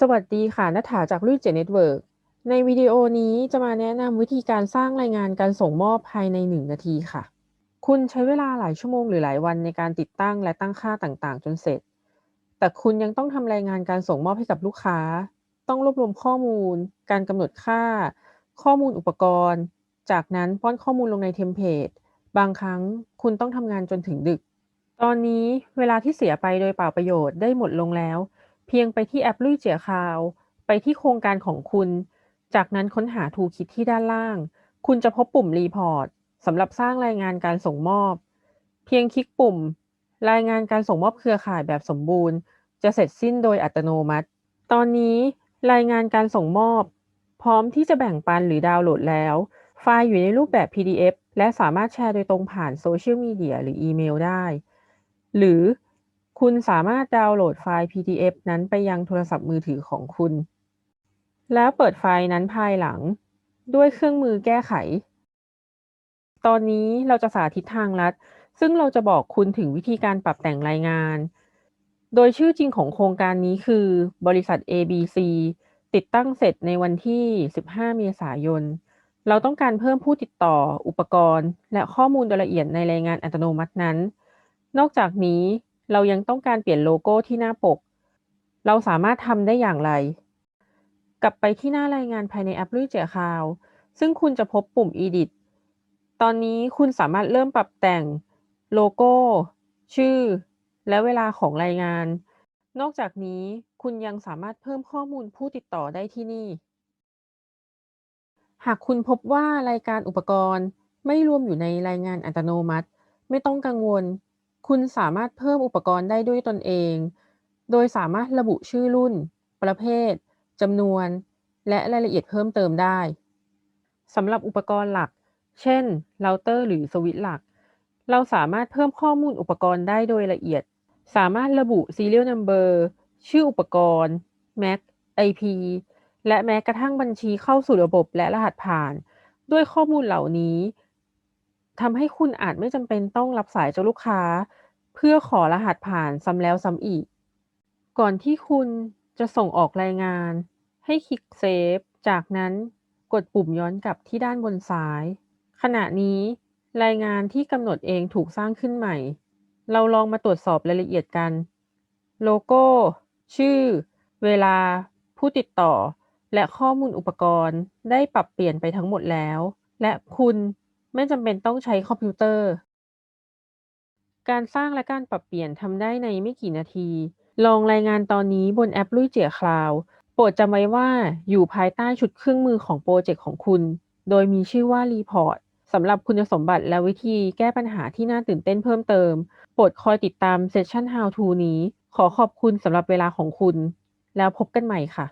สวัสดีค่ะนัฐาจากรุ่ยเจเน็ตเวิร์กในวิดีโอนี้จะมาแนะนำวิธีการสร้างรายงานการส่งมอบภายใน 1 นาทีค่ะ คุณใช้เวลาหลายชั่วโมงหรือหลายวันในการติดตั้งและตั้งค่าต่างๆ จนเสร็จ แต่คุณยังต้องทำรายงานการส่งมอบให้กับลูกค้า ต้องรวบรวมข้อมูล การกำหนดค่า ข้อมูลอุปกรณ์ จากนั้นป้อนข้อมูลลงในเทมเพลตบางครั้งคุณต้องทำงานจนถึงดึก ตอนนี้เวลาที่เสียไปโดยเปล่าประโยชน์ได้หมดลงแล้ว เพียงไปที่แอปลุยเจียคาว ไปที่โครงการของคุณ จากนั้นค้นหาทูคิดที่ด้านล่าง คุณจะพบปุ่มรีพอร์ตสำหรับสร้างรายงานการส่งมอบ เพียงคลิกปุ่ม รายงานการส่งมอบเครือข่ายแบบสมบูรณ์ จะเสร็จสิ้นโดยอัตโนมัติ ตอนนี้รายงานการส่งมอบ พร้อมที่จะแบ่งปันหรือดาวน์โหลดแล้ว ไฟล์อยู่ในรูปแบบ PDF และสามารถแชร์โดยตรงผ่านโซเชียลมีเดียหรืออีเมลได้ หรือ คุณสามารถดาวน์โหลดไฟล์ PDF นั้นไปยังโทรศัพท์มือถือของคุณ แล้วเปิดไฟล์นั้นภายหลัง ด้วยเครื่องมือแก้ไข ตอนนี้เราจะสาธิตทางลัด ซึ่งเราจะบอกคุณถึงวิธีการปรับแต่งรายงาน โดยชื่อจริงของโครงการนี้คือ บริษัท ABC ติดตั้งเสร็จในวันที่ 15 เมษายน เราต้องการเพิ่มผู้ติดต่อ อุปกรณ์ และข้อมูลโดยละเอียดในรายงานอัตโนมัตินั้น นอกจากนี้ เรายังต้องการเปลี่ยนโลโก้ที่หน้าปก เราสามารถทำได้อย่างไร กลับไปที่หน้ารายงานภายในแอปลุยเจียคาว ซึ่งคุณจะพบปุ่ม Edit ตอนนี้คุณสามารถเริ่มปรับแต่งโลโก้ ชื่อ และเวลาของรายงาน นอกจากนี้คุณยังสามารถเพิ่มข้อมูลผู้ติดต่อได้ที่นี่ หากคุณพบว่ารายการอุปกรณ์ไม่รวมอยู่ในรายงานอัตโนมัติ ไม่ต้องกังวล คุณสามารถเพิ่มอุปกรณ์ได้ด้วยตนเอง โดยสามารถระบุชื่อรุ่น ประเภท จำนวน และรายละเอียดเพิ่มเติมได้ สำหรับอุปกรณ์หลัก เช่น เราเตอร์หรือสวิตช์หลัก เราสามารถเพิ่มข้อมูลอุปกรณ์ได้โดยละเอียด สามารถระบุ serial number ชื่ออุปกรณ์ MAC IP และแม้กระทั่งบัญชีเข้าสู่ระบบและรหัสผ่าน ด้วยข้อมูลเหล่านี้ ทำให้คุณอาจไม่จำเป็นต้องรับสายจากลูกค้า เพื่อขอรหัสผ่านซ้ำแล้วซ้ำอีก ก่อนที่คุณจะส่งออกรายงาน ให้คลิกเซฟ จากนั้นกดปุ่มย้อนกลับที่ด้านบนซ้าย ขณะนี้ รายงานที่กำหนดเองถูกสร้างขึ้นใหม่ เราลองมาตรวจสอบรายละเอียดกัน โลโก้ ชื่อ เวลา ผู้ติดต่อ และข้อมูลอุปกรณ์ได้ปรับเปลี่ยนไปทั้งหมดแล้ว และคุณ ไม่จำเป็นต้องใช้คอมพิวเตอร์ การสร้างและการปรับเปลี่ยนทำได้ในไม่กี่นาที ลองรายงานตอนนี้บนแอปลุยเจียคลาวโปรดจำไว้ว่าอยู่ภายใต้ชุดเครื่องมือของโปรเจกต์ของคุณ โดยมีชื่อว่า Report สำหรับคุณสมบัติและวิธีแก้ปัญหาที่น่าตื่นเต้นเพิ่มเติม โปรดคอยติดตามเซสชั่น How to นี้ ขอขอบคุณสำหรับเวลาของคุณ แล้วพบกันใหม่ค่ะ